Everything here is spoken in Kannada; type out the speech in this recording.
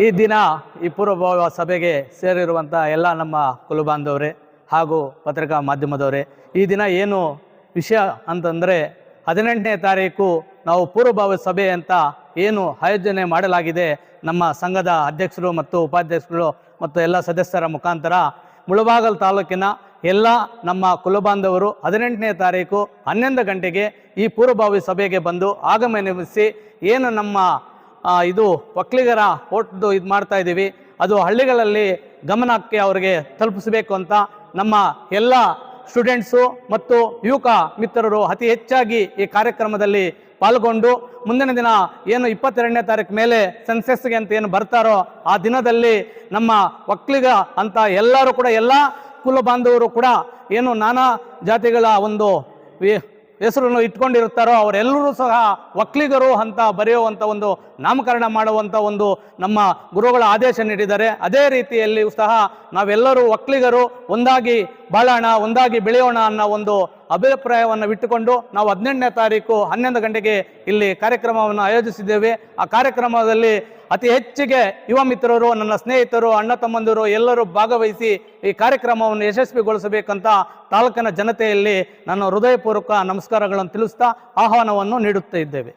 ಈ ದಿನ ಈ ಪೂರ್ವಭಾವ ಸಭೆಗೆ ಸೇರಿರುವಂಥ ಎಲ್ಲ ನಮ್ಮ ಕುಲಬಾಂಧವರೇ ಹಾಗೂ ಪತ್ರಿಕಾ ಮಾಧ್ಯಮದವರೇ, ಈ ದಿನ ಏನು ವಿಷಯ ಅಂತಂದರೆ ಹದಿನೆಂಟನೇ ತಾರೀಕು ನಾವು ಪೂರ್ವಭಾವಿ ಸಭೆ ಅಂತ ಏನು ಆಯೋಜನೆ ಮಾಡಲಾಗಿದೆ ನಮ್ಮ ಸಂಘದ ಅಧ್ಯಕ್ಷರು ಮತ್ತು ಉಪಾಧ್ಯಕ್ಷರು ಮತ್ತು ಎಲ್ಲ ಸದಸ್ಯರ ಮುಖಾಂತರ. ಮುಳಬಾಗಲ್ ತಾಲೂಕಿನ ಎಲ್ಲ ನಮ್ಮ ಕುಲಬಾಂಧವರು ಹದಿನೆಂಟನೇ ತಾರೀಕು ಹನ್ನೊಂದು ಗಂಟೆಗೆ ಈ ಪೂರ್ವಭಾವಿ ಸಭೆಗೆ ಬಂದು ಆಗಮನಿಸಿ ಏನು ನಮ್ಮ ಇದು ಒಕ್ಕಲಿಗರ ಓಟ್ದು ಇದು ಮಾಡ್ತಾ ಇದ್ದೀವಿ. ಅದು ಹಳ್ಳಿಗಳಲ್ಲಿ ಗಮನಕ್ಕೆ ಅವರಿಗೆ ತಲುಪಿಸಬೇಕು ಅಂತ ನಮ್ಮ ಎಲ್ಲ ಸ್ಟೂಡೆಂಟ್ಸು ಮತ್ತು ಯುವಕ ಮಿತ್ರರು ಅತಿ ಹೆಚ್ಚಾಗಿ ಈ ಕಾರ್ಯಕ್ರಮದಲ್ಲಿ ಪಾಲ್ಗೊಂಡು ಮುಂದಿನ ದಿನ ಏನು ಇಪ್ಪತ್ತೆರಡನೇ ತಾರೀಕು ಮೇಲೆ ಸೆನ್ಸೆಸ್ಗೆ ಅಂತ ಏನು ಬರ್ತಾರೋ ಆ ದಿನದಲ್ಲಿ ನಮ್ಮ ಒಕ್ಕಲಿಗ ಅಂತ ಎಲ್ಲರೂ ಕೂಡ, ಎಲ್ಲ ಕುಲ ಬಾಂಧವರು ಕೂಡ ಏನು ನಾನಾ ಜಾತಿಗಳ ಒಂದು ಹೆಸರನ್ನು ಇಟ್ಕೊಂಡಿರುತ್ತಾರೋ ಅವರೆಲ್ಲರೂ ಸಹ ಒಕ್ಕಲಿಗರು ಅಂತ ಬರೆಯುವಂಥ ಒಂದು ನಾಮಕರಣ ಮಾಡುವಂಥ ಒಂದು ನಮ್ಮ ಗುರುಗಳ ಆದೇಶ ನೀಡಿದ್ದಾರೆ. ಅದೇ ರೀತಿಯಲ್ಲಿ ಸಹ ನಾವೆಲ್ಲರೂ ಒಕ್ಕಲಿಗರು ಒಂದಾಗಿ ಬಾಳೋಣ, ಒಂದಾಗಿ ಬೆಳೆಯೋಣ ಅನ್ನೋ ಒಂದು ಅಭಿಪ್ರಾಯವನ್ನು ಬಿಟ್ಟುಕೊಂಡು ನಾವು ಹದಿನೆಂಟನೇ ತಾರೀಕು ಹನ್ನೊಂದು ಗಂಟೆಗೆ ಇಲ್ಲಿ ಕಾರ್ಯಕ್ರಮವನ್ನು ಆಯೋಜಿಸಿದ್ದೇವೆ. ಆ ಕಾರ್ಯಕ್ರಮದಲ್ಲಿ ಅತಿ ಹೆಚ್ಚಿಗೆ ಯುವ ಮಿತ್ರರು, ನನ್ನ ಸ್ನೇಹಿತರು, ಅಣ್ಣ ತಮ್ಮಂದಿರು ಎಲ್ಲರೂ ಭಾಗವಹಿಸಿ ಈ ಕಾರ್ಯಕ್ರಮವನ್ನು ಯಶಸ್ವಿಗೊಳಿಸಬೇಕಂತ ತಾಲೂಕಿನ ಜನತೆಯಲ್ಲಿ ನಾನು ಹೃದಯಪೂರ್ವಕ ನಮಸ್ಕಾರಗಳನ್ನು ತಿಳಿಸ್ತಾ ಆಹ್ವಾನವನ್ನು ನೀಡುತ್ತಾ ಇದ್ದೇವೆ.